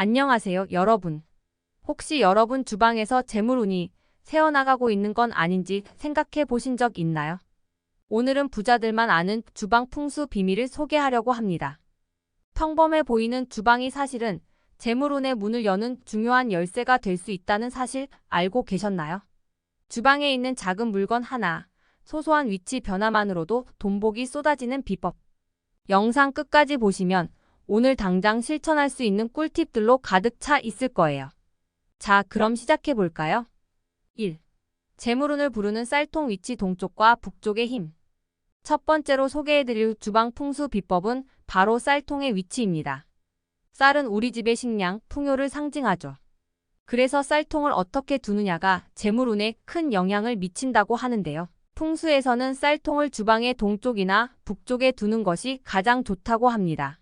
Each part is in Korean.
안녕하세요, 여러분. 혹시 여러분 주방에서 재물운이 새어나가고 있는 건 아닌지 생각해 보신 적 있나요? 오늘은 부자들만 아는 주방 풍수 비밀을 소개하려고 합니다. 평범해 보이는 주방이 사실은 재물운의 문을 여는 중요한 열쇠가 될 수 있다는 사실 알고 계셨나요? 주방에 있는 작은 물건 하나, 소소한 위치 변화만으로도 돈복이 쏟아지는 비법. 영상 끝까지 보시면 오늘 당장 실천할 수 있는 꿀팁들로 가득 차 있을 거예요. 자, 그럼 시작해 볼까요? 1. 재물운을 부르는 쌀통 위치 동쪽과 북쪽의 힘. 첫 번째로 소개해드릴 주방 풍수 비법은 바로 쌀통의 위치입니다. 쌀은 우리 집의 식량, 풍요를 상징하죠. 그래서 쌀통을 어떻게 두느냐가 재물운에 큰 영향을 미친다고 하는데요. 풍수에서는 쌀통을 주방의 동쪽이나 북쪽에 두는 것이 가장 좋다고 합니다.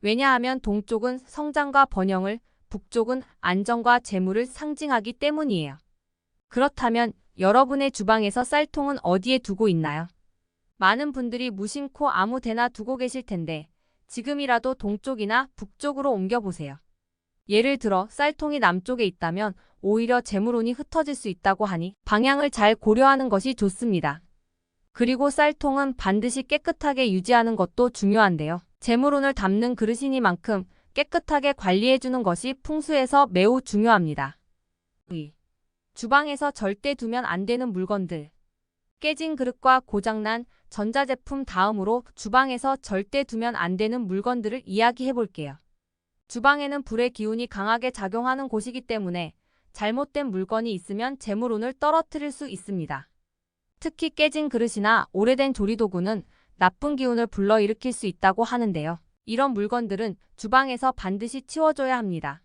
왜냐하면 동쪽은 성장과 번영을, 북쪽은 안정과 재물을 상징하기 때문이에요. 그렇다면 여러분의 주방에서 쌀통은 어디에 두고 있나요? 많은 분들이 무심코 아무 데나 두고 계실 텐데 지금이라도 동쪽이나 북쪽으로 옮겨보세요. 예를 들어 쌀통이 남쪽에 있다면 오히려 재물운이 흩어질 수 있다고 하니 방향을 잘 고려하는 것이 좋습니다. 그리고 쌀통은 반드시 깨끗하게 유지하는 것도 중요한데요. 재물운을 담는 그릇이니만큼 깨끗하게 관리해주는 것이 풍수에서 매우 중요합니다. 2. 주방에서 절대 두면 안 되는 물건들. 깨진 그릇과 고장난 전자제품 다음으로 주방에서 절대 두면 안 되는 물건들을 이야기해 볼게요. 주방에는 불의 기운이 강하게 작용하는 곳이기 때문에 잘못된 물건이 있으면 재물운을 떨어뜨릴 수 있습니다. 특히 깨진 그릇이나 오래된 조리도구는 나쁜 기운을 불러일으킬 수 있다고 하는데요. 이런 물건들은 주방에서 반드시 치워줘야 합니다.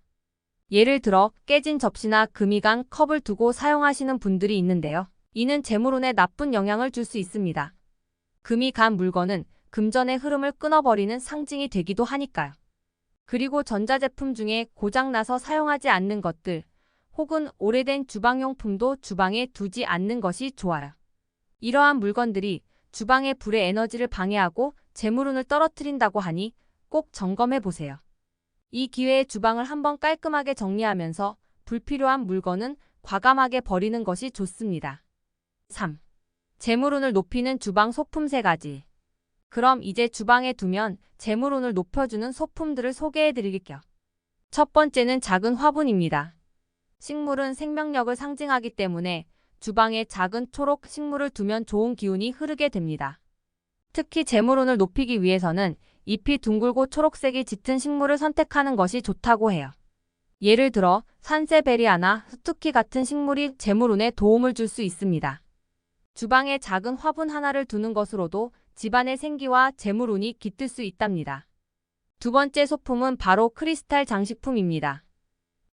예를 들어 깨진 접시나 금이 간 컵을 두고 사용하시는 분들이 있는데요. 이는 재물운에 나쁜 영향을 줄 수 있습니다. 금이 간 물건은 금전의 흐름을 끊어버리는 상징이 되기도 하니까요. 그리고 전자제품 중에 고장나서 사용하지 않는 것들, 혹은 오래된 주방용품도 주방에 두지 않는 것이 좋아요. 이러한 물건들이 주방의 불의 에너지를 방해하고 재물운을 떨어뜨린다고 하니 꼭 점검해 보세요. 이 기회에 주방을 한번 깔끔하게 정리하면서 불필요한 물건은 과감하게 버리는 것이 좋습니다. 3. 재물운을 높이는 주방 소품 3가지. 그럼 이제 주방에 두면 재물운을 높여주는 소품들을 소개해 드릴게요. 첫 번째는 작은 화분입니다. 식물은 생명력을 상징하기 때문에 주방에 작은 초록 식물을 두면 좋은 기운이 흐르게 됩니다. 특히 재물운을 높이기 위해서는 잎이 둥글고 초록색이 짙은 식물을 선택하는 것이 좋다고 해요. 예를 들어 산세베리아나 스투키 같은 식물이 재물운에 도움을 줄 수 있습니다. 주방에 작은 화분 하나를 두는 것으로도 집안의 생기와 재물운이 깃들 수 있답니다. 두 번째 소품은 바로 크리스탈 장식품입니다.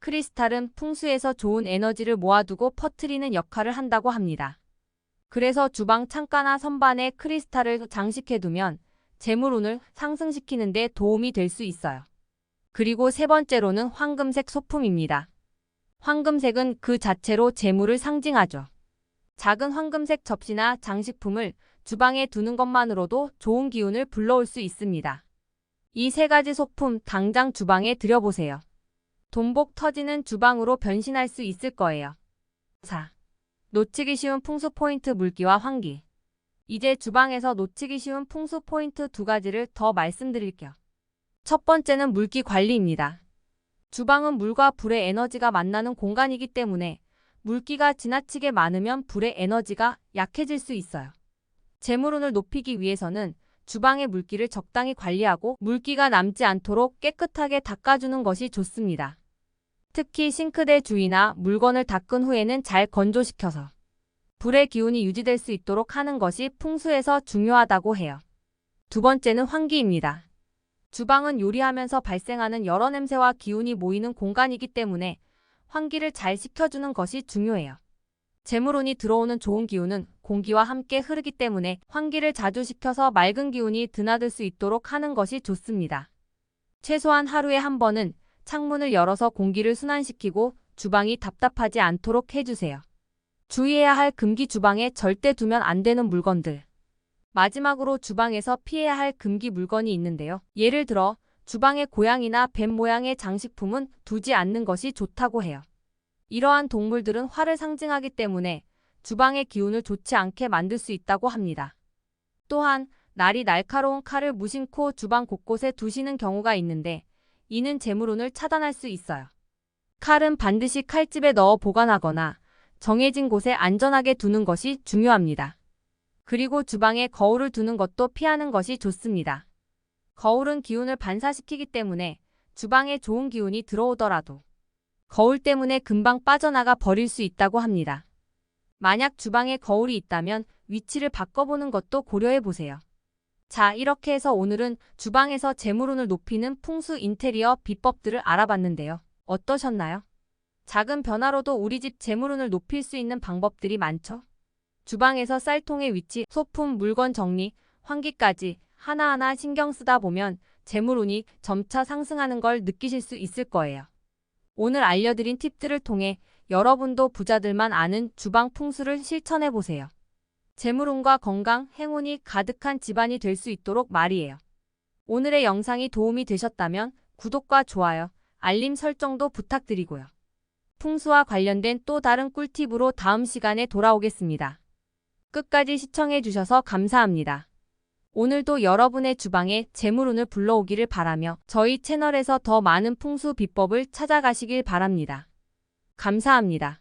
크리스탈은 풍수에서 좋은 에너지를 모아두고 퍼트리는 역할을 한다고 합니다. 그래서 주방 창가나 선반에 크리스탈을 장식해두면 재물운을 상승시키는 데 도움이 될 수 있어요. 그리고 세 번째로는 황금색 소품입니다. 황금색은 그 자체로 재물을 상징하죠. 작은 황금색 접시나 장식품을 주방에 두는 것만으로도 좋은 기운을 불러올 수 있습니다. 이 세 가지 소품 당장 주방에 들여보세요. 돈복 터지는 주방으로 변신할 수 있을 거예요. 4. 놓치기 쉬운 풍수 포인트 물기와 환기. 이제 주방에서 놓치기 쉬운 풍수 포인트 두 가지를 더 말씀드릴게요. 첫 번째는 물기 관리입니다. 주방은 물과 불의 에너지가 만나는 공간이기 때문에 물기가 지나치게 많으면 불의 에너지가 약해질 수 있어요. 재물운을 높이기 위해서는 주방의 물기를 적당히 관리하고 물기가 남지 않도록 깨끗하게 닦아주는 것이 좋습니다. 특히 싱크대 주위나 물건을 닦은 후에는 잘 건조시켜서 불의 기운이 유지될 수 있도록 하는 것이 풍수에서 중요하다고 해요. 두 번째는 환기입니다. 주방은 요리하면서 발생하는 여러 냄새와 기운이 모이는 공간이기 때문에 환기를 잘 시켜주는 것이 중요해요. 재물운이 들어오는 좋은 기운은 공기와 함께 흐르기 때문에 환기를 자주 시켜서 맑은 기운이 드나들 수 있도록 하는 것이 좋습니다. 최소한 하루에 한 번은 창문을 열어서 공기를 순환시키고 주방이 답답하지 않도록 해주세요. 주의해야 할 금기 주방에 절대 두면 안 되는 물건들. 마지막으로 주방에서 피해야 할 금기 물건이 있는데요. 예를 들어 주방에 고양이나 뱀 모양의 장식품은 두지 않는 것이 좋다고 해요. 이러한 동물들은 화를 상징하기 때문에 주방의 기운을 좋지 않게 만들 수 있다고 합니다. 또한 날이 날카로운 칼을 무심코 주방 곳곳에 두시는 경우가 있는데 이는 재물운을 차단할 수 있어요. 칼은 반드시 칼집에 넣어 보관하거나 정해진 곳에 안전하게 두는 것이 중요합니다. 그리고 주방에 거울을 두는 것도 피하는 것이 좋습니다. 거울은 기운을 반사시키기 때문에 주방에 좋은 기운이 들어오더라도 거울 때문에 금방 빠져나가 버릴 수 있다고 합니다. 만약 주방에 거울이 있다면 위치를 바꿔보는 것도 고려해 보세요. 자, 이렇게 해서 오늘은 주방에서 재물운을 높이는 풍수 인테리어 비법들을 알아봤는데요. 어떠셨나요? 작은 변화로도 우리 집 재물운을 높일 수 있는 방법들이 많죠? 주방에서 쌀통의 위치, 소품, 물건 정리, 환기까지 하나하나 신경 쓰다 보면 재물운이 점차 상승하는 걸 느끼실 수 있을 거예요. 오늘 알려드린 팁들을 통해 여러분도 부자들만 아는 주방 풍수를 실천해 보세요. 재물운과 건강, 행운이 가득한 집안이 될 수 있도록 말이에요. 오늘의 영상이 도움이 되셨다면 구독과 좋아요, 알림 설정도 부탁드리고요. 풍수와 관련된 또 다른 꿀팁으로 다음 시간에 돌아오겠습니다. 끝까지 시청해 주셔서 감사합니다. 오늘도 여러분의 주방에 재물운을 불러오기를 바라며 저희 채널에서 더 많은 풍수 비법을 찾아가시길 바랍니다. 감사합니다.